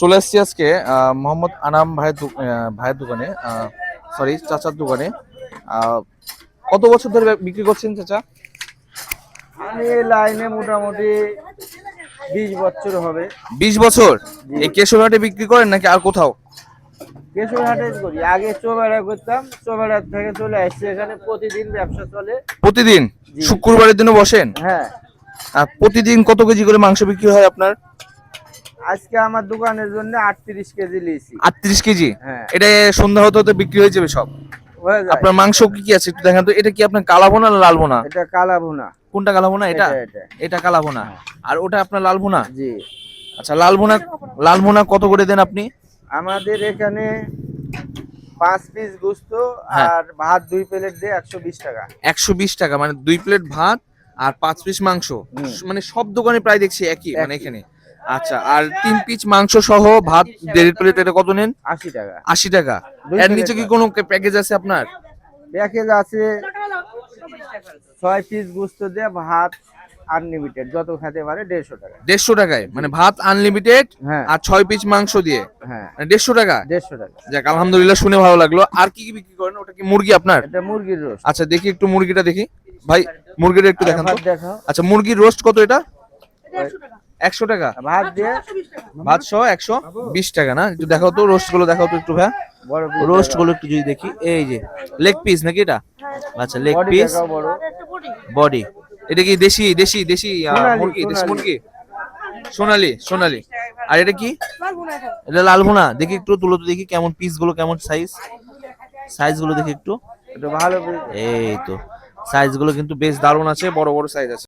চলে এসেছি আজকে মোহাম্মদ আনাম ভাইয়ের ভাইয়ের দোকানে সরি চাচার দোকানে। কত বছর ধরে বিক্রি করছেন চাচা? আমি লাইনে মোটামুটি বিশ বছর হবে। বিশ বছর? এই কেশরহাটে বিক্রি করেন নাকি আর কোথাও? কেশরহাটে করি। আগে চোবেড়া করতাম চোবেড়া থেকে চলে আসছি এখানে প্রতিদিন ব্যবসা চলে। প্রতিদিন? শুক্রবারের দিনে বসেন? হ্যাঁ। আর প্রতিদিন কত কেজি করে মাংস বিক্রি হয় আপনার? আজকে আমার দোকানের জন্য আটত্রিশ কেজি লিয়েছি আটত্রিশ কেজি? হ্যাঁ। এটা সন্ধ্যা হতে হতে বিক্রি হয়ে যাবে সব? আপনার মাংস কি কি আছে একটু দেখান তো এটা কি আপনার কালাবো না লাল বোনা এটা কালা ভুনা কোনটা কালাবো না এটা এটা। এটা কালাবো না আর ওটা আপনার লাল ভুনা জি। আচ্ছা লাল ভুনা লাল ভুনা কত করে দেন আপনি? আমাদের এখানে পাঁচ পিস গুস্ত হ্যাঁ। আর ভাত দুই প্লেট দিয়ে একশো বিশ টাকা। একশো বিশ টাকা মানে দুই প্লেট ভাত আর পাঁচ পিস মাংস। মানে সব দোকানে প্রায় দেখছি একই মানে এখানে। আচ্ছা আর তিন পিস মাংস সহ ভাত দেড় প্লেট এটা কত নেন? আশি টাকা। আশি টাকা। এর নিচে কি। কোনো প্যাকেজ আছে আপনার? প্যাকেজ আছে ছয় পিস গুস্ত দিয়ে ভাত আনলিমিটেড যত খেতে পারে দেড়শো টাকা। দেড়শো টাকায় মানে ভাত আনলিমিটেড হ্যাঁ। আর ছয় পিস মাংস দিয়ে? হ্যাঁ। মানে দেড়শো টাকা? দেড়শো টাকা। যাক আলহামদুলিল্লাহ শুনে ভালো লাগল। আর কি কি বিক্রি করেন? ওটা কি মুরগি আপনার? এটা মুরগির রোস্ট আচ্ছা দেখি একটু মুরগিটা দেখি। ভাই মুরগিটা একটু দেখান তো। আচ্ছা মুরগির রোস্ট কত এটা? একশো টাকা? ভাত দিয়ে ভাত সহ একশো বিশ টাকা না? একটু দেখাও তো রোস্টগুলো দেখাও তো একটু ভাই বড় রোস্টগুলো একটু যদি দেখি এই যে লেগ পিস নাকি এটা? আচ্ছা লেগ পিস বড়। বডি। এটা কি দেশি দেশি দেশি মুরগি দেশি মুরগি? সোনালি সোনালি। আর এটা কি? এটা। লাল ভুনা। দেখি একটু তুলো তো দেখি কেমন পিসগুলো কেমন সাইজ সাইজগুলো দেখি একটু। এটা ভালো এই তো সাইজগুলো কিন্তু বেশ দারুণ আছে বড় বড় সাইজ আছে।